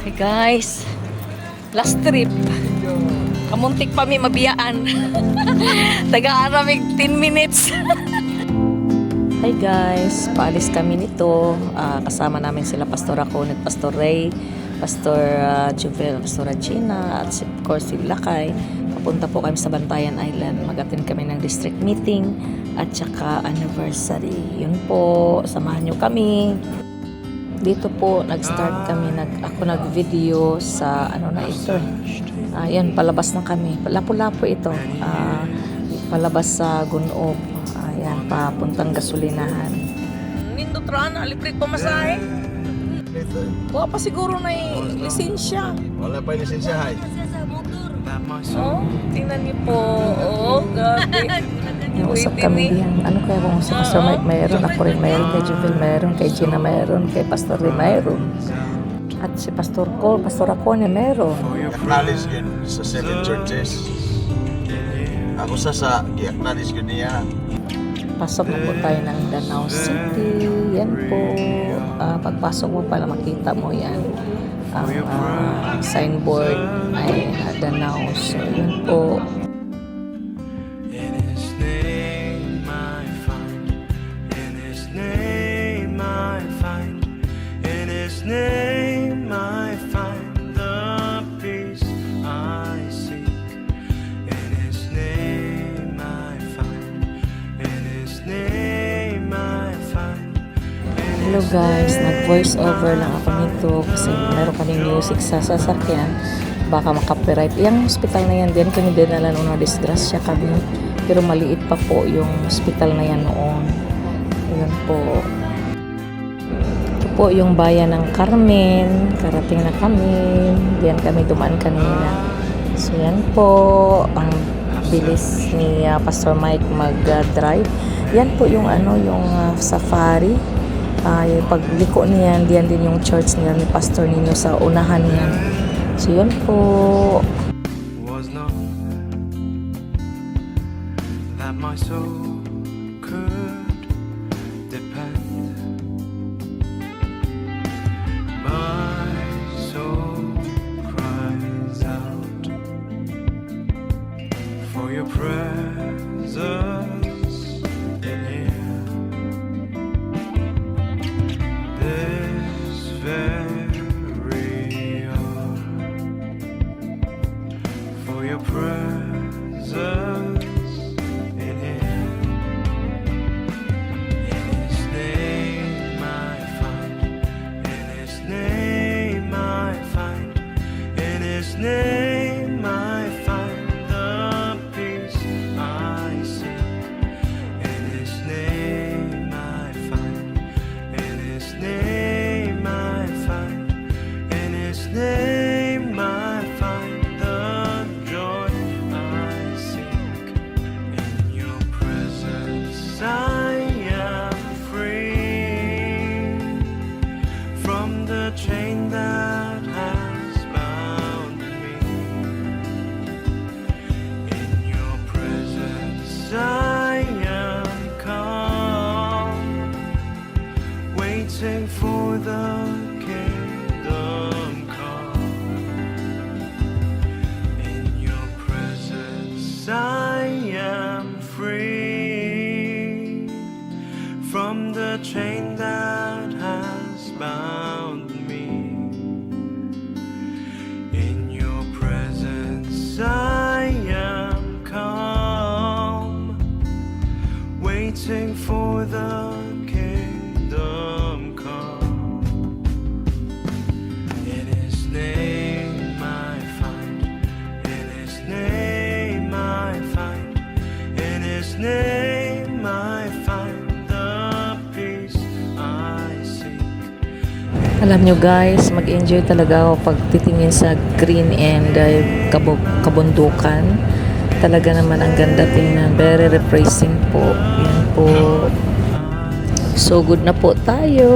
Hey guys, last trip. Kamuntik pa mi mabiyaan. Taga-aramig 10 minutes. Hi guys, paalis kami nito. Ah, kasama namin sila Pastor Acon at Pastor Ray, Pastor uh, Juvel, Pastor Gina, at of course si Lakay. Papunta po kami sa Bantayan Island. Mag-attend kami ng district meeting at saka anniversary. Yun po, samahan nyo kami. Dito po, nag-start kami, nag, ako nag-video sa, ano na ito eh. Ah, yan, palabas na kami. Lapu-lapu ito. Ah, palabas sa Gunob. Ayan, papuntang gasolinahan. Nindot rana, libre ko masahe. Wala pa siguro na lisensya. Wala pa yung lisensya, hay. Oh, tingnan niyo po. Oh, gabi. Usap kami diyan. Ano kaya kung sa Pastor may, mayroon, ako rin mayroon, kay Juvel mayroon, kay Gina mayroon, kay Pastor Lee mayroon. At si Pastor Cole, Pastor Acone mayroon. I-acknowledge yun sa seven churches. Ako sa sa i-acknowledge yun niya. Pasok na po tayo ng Danau City. Yan po. Ah, pagpasok mo pala makita mo yan. Ang ah, signboard ay Danau. So, yun po. Guys, nag-voice over lang ako nito kasi meron kaming music sa sasakyan. Baka makapiright. Yung hospital na yan din, kami din nalang una disgrasya kami. Pero maliit pa po yung hospital na yan noon. Ayun po. Ito po yung bayan ng Carmen. Karating na kami. Diyan kami dumaan kanina. So yan po ang bilis ni ah, Pastor Mike mag-drive. Yan po yung ano, yung ah, safari. Yung pagliko niyan, diyan din yung church nila ni Pastor Nino sa unahan niyan. So yun po. was known that my soul could depend. My soul cries out for your presence Alam nyo guys, mag-enjoy talaga ako pag titingin sa green and uh, kabo- kabundukan. Talaga naman ang ganda tingnan. Very refreshing po. Yan po. So good na po tayo.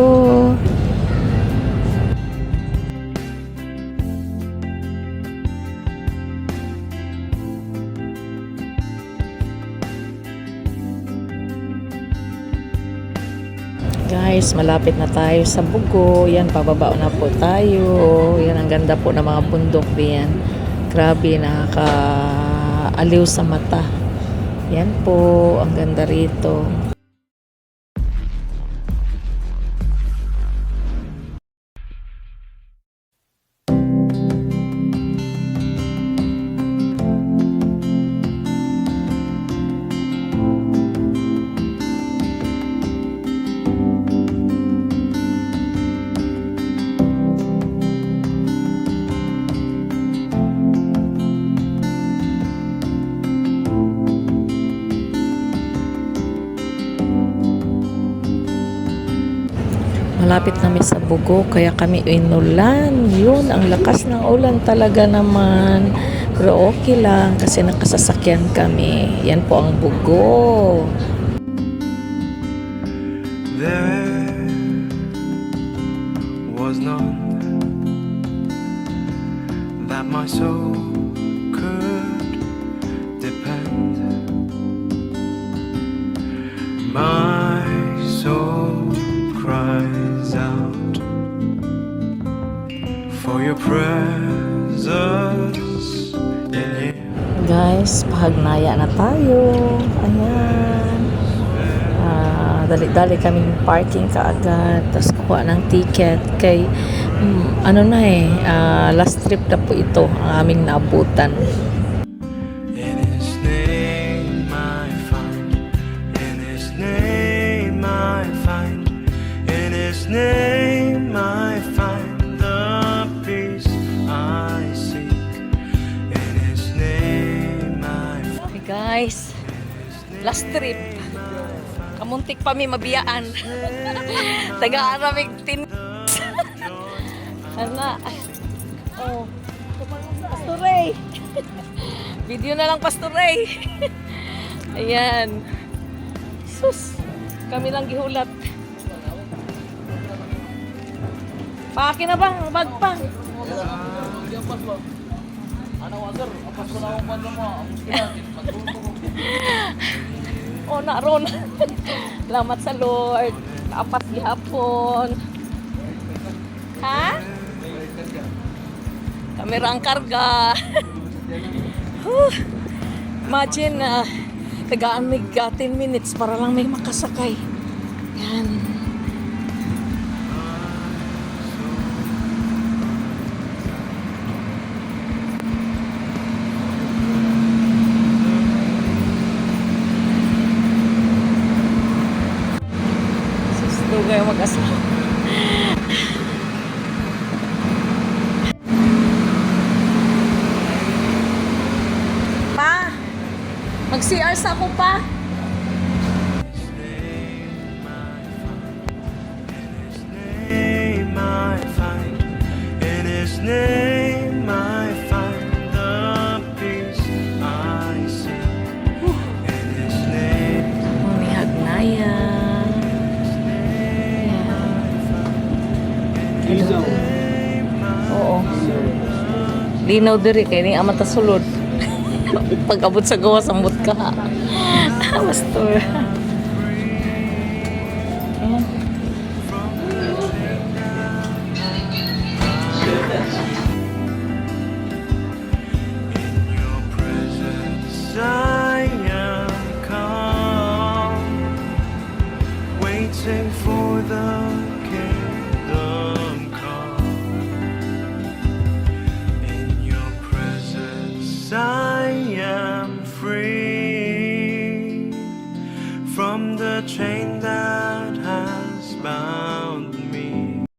Guys, malapit na tayo sa Bugo. Yan, pababa na po tayo. Yan ang napakaganda po ng mga bundok diyan. Grabe, nakakaaliw sa mata. Yan po, ang ganda rito. Malapit namin sa Bugo, kaya kami inulan. Yun, ang lakas ng ulan talaga naman. Pero okay lang kasi nakasasakyan kami. Yan po ang Bugo. There pahagnaya na tayo. Ayan. Ah, dali-dali kaming parking kaagad. Tapos kuha ng ticket. Kay, mm, ano na eh, ah, last trip na po ito ang aming naabutan. Guys, last trip. Kamuntik pa mi mabiyaan. Taga-aramig tin... Hala. Oh. Pastor Ray. Video na lang Pastor Ray. Ayan. Sus. Kami lang gihulat. Paki na bang? Bag pa. O na ron. Salamat sa Lord. Apat gihapon. Ha? Kamera ang karga. Imagine na tagaan may uh, 10 minutes para lang may makasakay. Yan. Name. May hagnaya. Oo. Linaw diri kay ni amata sulod. Pag-abot sa gawa samot ka. Pastor.